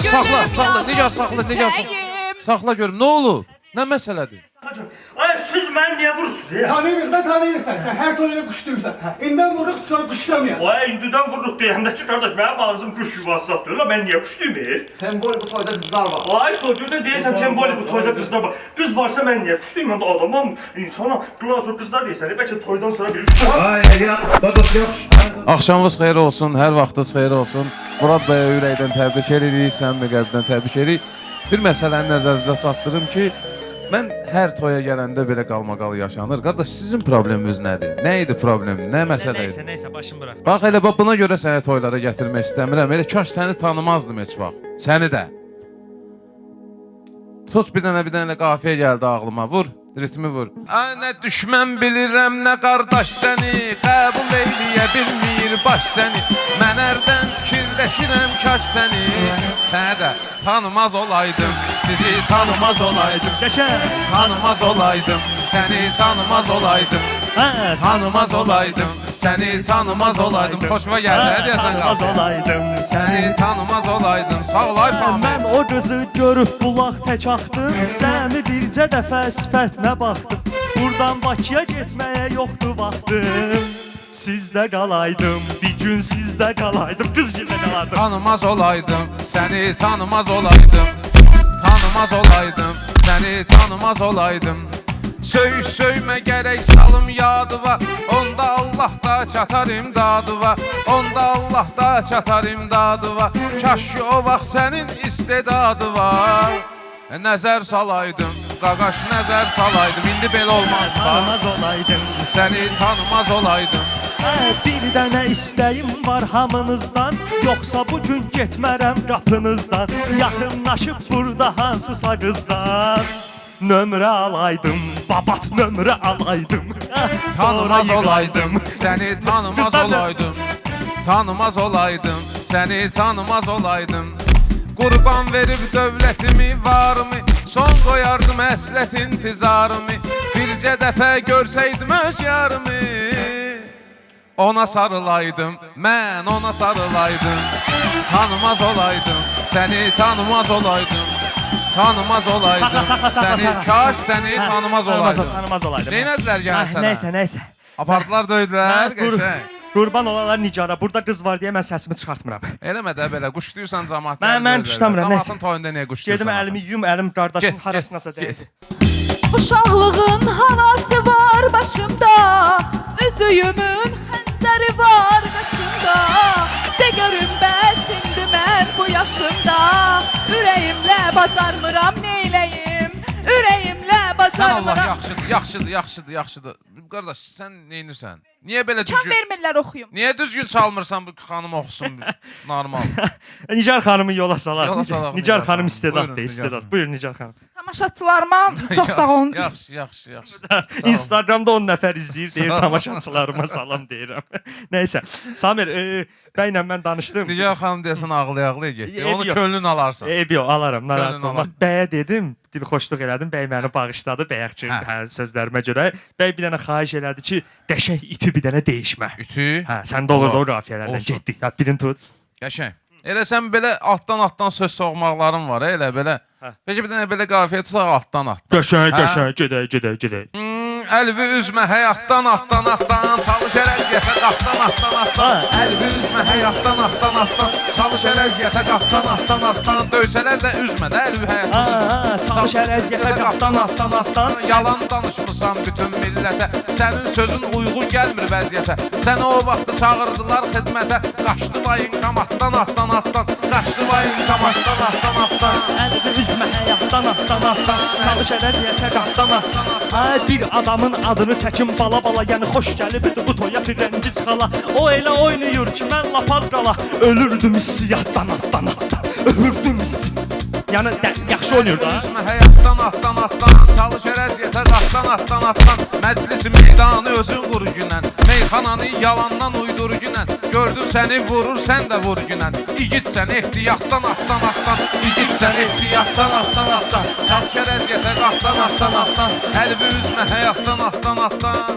saxla, yavrum Nigar saxla, Nigar saxla. çiçeğim. Saxla görüm, nə olub? Nə məsələdir? Ay siz məni niyə vurursunuz ya? Tanıyırıq da tanıyırsan. Sen her toyuna kuşluysan. İnden vurup sonra kuşlamayasın. Ay indidən vururuq deyəndə ki, qardaş mənim ağzım quş yuvası satıyor. La mən niyə quşluyum? e? Tembol bu toyda kızlar var. Ay sol görsən deyirsən Temboli bu toyda qızlar var. Qız varsa mən niyə quşluyum? Mən də adamam, insana. Glazur qızlar deyirsən, e, bəlkə toydan sonra bir üç Axşamınız xeyir olsun, hər vaxtınız xeyir olsun. Murad bəyə ürəkdən təbrik edirik, səmimi qəlbdən təbrik edirik. Bir məsələni nəzərinizə çatdırım ki, mən hər toya gələndə belə qalmaqal yaşanır. Qardaş, sizin probleminiz nədir? Nə idi problem? Nə məsələ idi? neyse başım bırak. Bax elə bax buna görə səni toylara gətirmək istəmirəm. Elə kaş səni tanımazdım heç vaxt. Səni də. Tut bir dənə bir dənə qafiyə gəldi ağlıma. Vur, ritmi vur. Ay nə düşmən bilirəm, nə qardaş səni qəbul eləyə bilmir baş səni. Mən hərdən fikirləşirəm kaş səni. Səni də tanımaz olaydım, sizi tanımaz olaydım. Yaşa. Tanımaz olaydım, səni tanımaz olaydım. Ha, Tanımaz olaydım, səni tanımaz olaydım. Xoşuma gəldi, nə deyəsən Tanımaz olaydım Səni tanımaz olaydım. Sağ ol ay Fahmi. Mən o qızı görüb bulaq tək axdım Cəmi bircə dəfə sifətinə baxdım Buradan Bakıya getməyə yoxdur vaxtım Sizdə qalaydım, bir gün sizdə qalaydım Qız gildə qalardım Tanımaz olaydım, səni tanımaz olaydım. Tanımaz olaydım, səni tanımaz olaydım. Söy söymə gərək salım yadıva Onda Allah da çatar imdadıva Onda Allah da çatar imdadıva Kaş ki o vaxt sənin istedadı var. E, Nəzər salaydım, qaqaş nəzər salaydım. İndi belə olmaz Tanımaz olaydım. Səni tanımaz olaydım. Hə, bir dənə istəyim var hamınızdan? Yoxsa bu gün getmərəm qapınızdan? Yaxınlaşıb burada hansısa qızdan Nömrə alaydım, babat nömrə alaydım Tanımaz olaydım, səni tanımaz olaydım. Tanımaz olaydım, səni tanımaz olaydım. Qurban verib dövlətimi, varımı, son qoyardım həsrət intizarımı. Bircə dəfə görsəydim öz yarımı. Ona sarılaydım, mən ona sarılaydım. Tanımaz olaydım, səni tanımaz olaydım. Tanımaz olaydım, saxla, saxla, səni saxla. kaş səni Hə, tanımaz olaydım. Tanımaz olaydım. Neynədilər gənə Hə, sənə? Nəysə, nəysə. Apardılar döydülər, qəşəng. Qurban olalar Nicara. Burada qız var deyə mən səsimi çıxartmıram. Eləmə də belə quşduysan cəmaət. Mən- mən quşlamıram. Cəmaatın toyunda niyə quşduysan? Gedim əlimi yum, əlim qardaşın harasınasa dəydi. Uşaqlığın havası var başımda Üzüyümün Bacarmıram neyləyim Ürəyimlə Sən Allah bacarmıram yaxşıdır, yaxşıdır, yaxşıdır, yaxşıdır. Qardaş, sən neynirsən? Niyə belə Can düzgün? vermirlər oxuyum Niyə düzgün çalmırsan bu xanım oxusun normal? Nicar xanımı yola salar. Yola Nicar- salaq, Nicar Nigar xanım xanım. istedad Buyurun, Nigar xanım. Buyur Nicar xanım. Tamaşaçılarıma çox sağ olun Yaxşı, yaxşı, yaxşı. Sağ. Instagramda 10 nəfər izləyir, deyir tamaşaçılarıma salam deyirəm. Nəysə, Samir, e, bəylə mən danışdım. Nigar xanım deyəsən ağlaya-ağlaya getdi. Eybi Onu yox. könlün alarsan. Eyb yox, alaram, narahat Könlün olma. alar. Bəyə dedim, dilxoşluq elədim, bəy məni bağışladı, bəyəxçi Hə. hə, sözlərimə görə. Bəy bir dənə xahiş elədi ki, qəşəng iti bir dənə deyişmə. Ütü. Hə, səndə olur da o Olar. qafiyələrdən Olsun. getdik. Yat birini tut. Qəşəng. Elə sən belə altdan-altdan söz soğmaqların var, elə belə. Hə. Peki bir dənə belə qafiyə tutaq altdan-altdan. Qəşəng, qəşəng, gedək, gedək, gedək. Hmm, əlvi üzmə həyatdan atdan atdan çalış elə əziyyətə qatdan atdan atdan əlvi üzmə həyatdan atdan atdan çalış elə əziyyətə qatdan atdan atdan döysələr də üzmə də əlvi həyatdan çalış hər əziyyətə qatdan, atdan, atdan. yalan danışmısan bütün millətə sənin sözün uyğun gəlmir vəziyyətə. Səni o vaxt çağırdılar xidmətə. Qaçdı bayın qamatdan atdan atdan qaçdı bayın qamatdan atdan atdan Əlbi üzmə atdan, atdan. Çalış hər əziyyətə qatdan, atdan. Ha, bir adamın adını çəkin bala bala, yəni xoş gəlibdi bu toya firəngiz xala. O elə oynayır ki, mən lapaz qala. Ölürdüm hissiyatdan, atdan, atdan. Ölürdüm hissiyatdan. Yəni yaxşı oynayır da. Həyatdan atdan atdan Çalış elə əziyyətə qatdan atdan atdan Məclisi meydanı özün qur Meyxananı yalandan uydur günən Gördün səni vurur sən də vur günən İgidsən ehtiyatdan atdan atdan İgidsən ehtiyatdan atdan atdan elə əziyyətə qatdan atdan atdan Əlvi üzmə həyatdan atdan atdan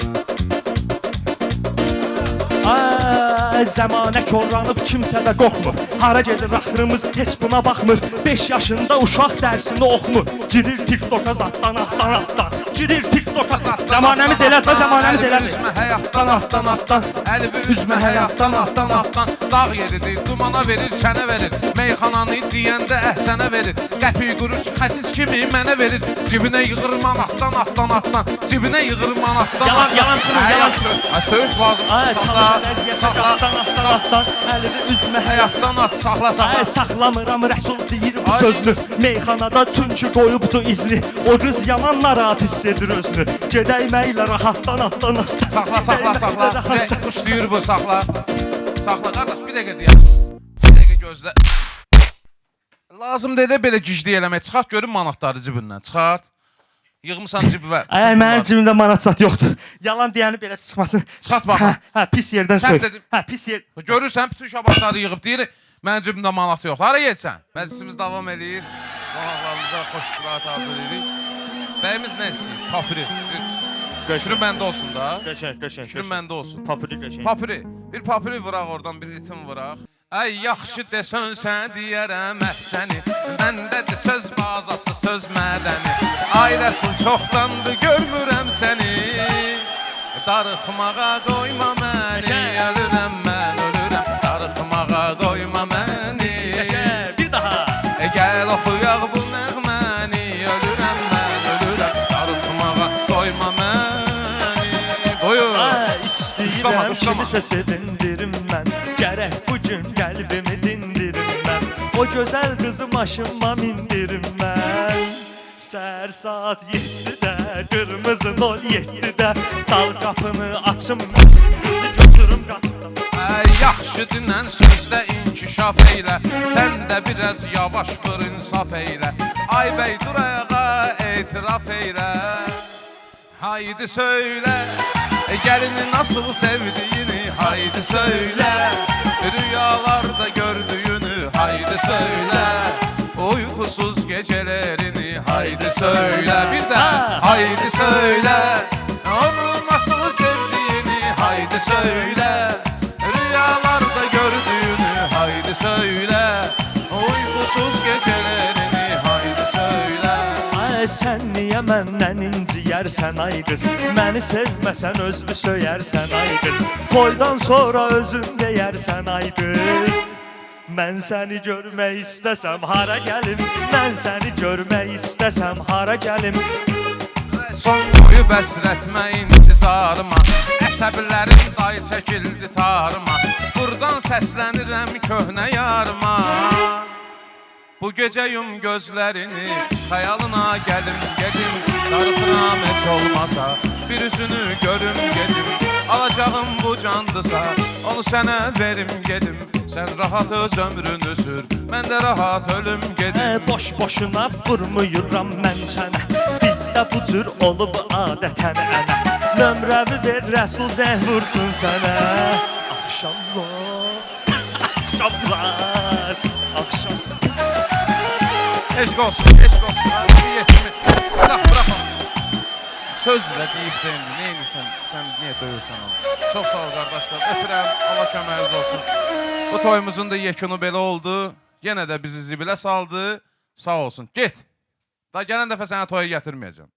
zəmanə korlanıb kimsə də qorxmur Hara gedir axırımız heç buna baxmır 5 yaşında uşaq dərsini oxumur Girir TikToka zatdan atdan atdan Girir TikToka Zəmanəmiz elədir, zəmanəmiz Əlvi elədir üzmə həyatdan atdan atdan Əlvi üzmə həyatdan atdan atdan Dağ yeridir, dumana verir, sənə verir. Meyxananı deyəndə əhsənə verir. Qəpi quruş xəsis kimi mənə verir. Cibinə yığır manatdan atdan atdan Cibinə yığır manatdan Yalan, Hə, yalançının. yaxşı. Ay, Söyüş lazım Saxla, saxla, atdan atdan Əlimi üzmə həyat Həyatdan at, saxla, saxla saxlamıram Rəsul deyir bu sözünü Meyxanada çünki qoyubdu izni. O qız yaman narahat hiss edir özünü Gedək məylə rahatdan atdan atdan Saxla, saxla, saxla. Re- Quşlayır bu, saxla. Saxla, qardaş, bir dəqiqə deyək. Bir dəqiqə gözlə. Lazım deyil belə gicli eləmək. Çıxart görüm manatları cibindən. Çıxart. Yığmısan cibə. Ay mənim cibimdə manat zat yoxdur. Yalan deyəni belə çıxmasın. Çıxart baxım. Hə, hə pis yerdən dedim. Hə pis yer. Görürsən bütün şabaşları yığıb deyir. Mənim cibimdə manat yox. Hara getsən? Məclisimiz davam eləyir. Qonaqlarımıza xoş istirahət hazır edirik. Bəyimiz nə istəyir? Papiri. Göşürün məndə olsun da. Qəşəng, qəşəng. Göşürün məndə olsun. Papiri qəşəng. Papiri. Bir papiri vuraq oradan, bir ritim vuraq. Ay yaxşı desən sən deyərəm əhsəni. Məndədir söz bazası, söz mədəni. Ay Rəsul çoxdandır görmürəm səni. Darıxmağa qoyma məni, ölürəm Tuşlama. kimisə sevindirim mən Gərək bu gün qəlbimi dindirim mən O gözəl qızı maşınma mindirim mən Səhər saat 7-də, qırmızı 07-də Dal qapını açım, qızı götürüm qaçım Ay yaxşı dinən sözdə inkişaf eylə Sən də biraz yavaş vur insaf eylə Ay bəy dur ayağa etiraf eylə Haydi söylə Gəlini nasıl sevdiğini Haydi söylə Rüyalarda gördüğünü Haydi söylə Uykusuz gecelerini Haydi söylə Bir də Haydi söylə Onu nasıl sevdiğini Haydi söylə Rüyalarda sən niyə məndən inciyərsən ay qız Məni sevməsən özünü söyərsən ay qız Toydan sonra özün deyərsən ay qız Mən səni görmək istəsəm hara gəlim Mən səni görmək istəsəm hara gəlim Son boyu bəsrətmə intizarıma. Əsəblərim day çəkildi tarıma. Buradan səslənirəm köhnə yarıma Bu gecə yum gözlərini Xəyalına gəlim gedim Darıxıram heç olmasa Bir üzünü görüm gedim Alacağım bu candısa Onu sənə verim gedim Sən rahat öz ömrünü sür Mən də rahat ölüm gedim Ə, boş boşuna vurmuyuram mən sənə Bizdə bu cür olub adətən ənə Nömrəmi ver Rəsul zəng vursun sənə Axşamlar Axşamlar Axşam Eşq olsun, eşq olsun. Abi yetimi. Bırak, bırak onu. Söz də deyib də indi. Neymişsən, sən niyə döyürsən onu? Çox sağ ol qardaşlar. Öpürəm. Allah köməyiniz olsun. Bu toyumuzun da yekunu belə oldu. Yenə də bizi zibilə saldı. Sağ olsun. Get. Da gələn dəfə sənə toya gətirməyəcəm.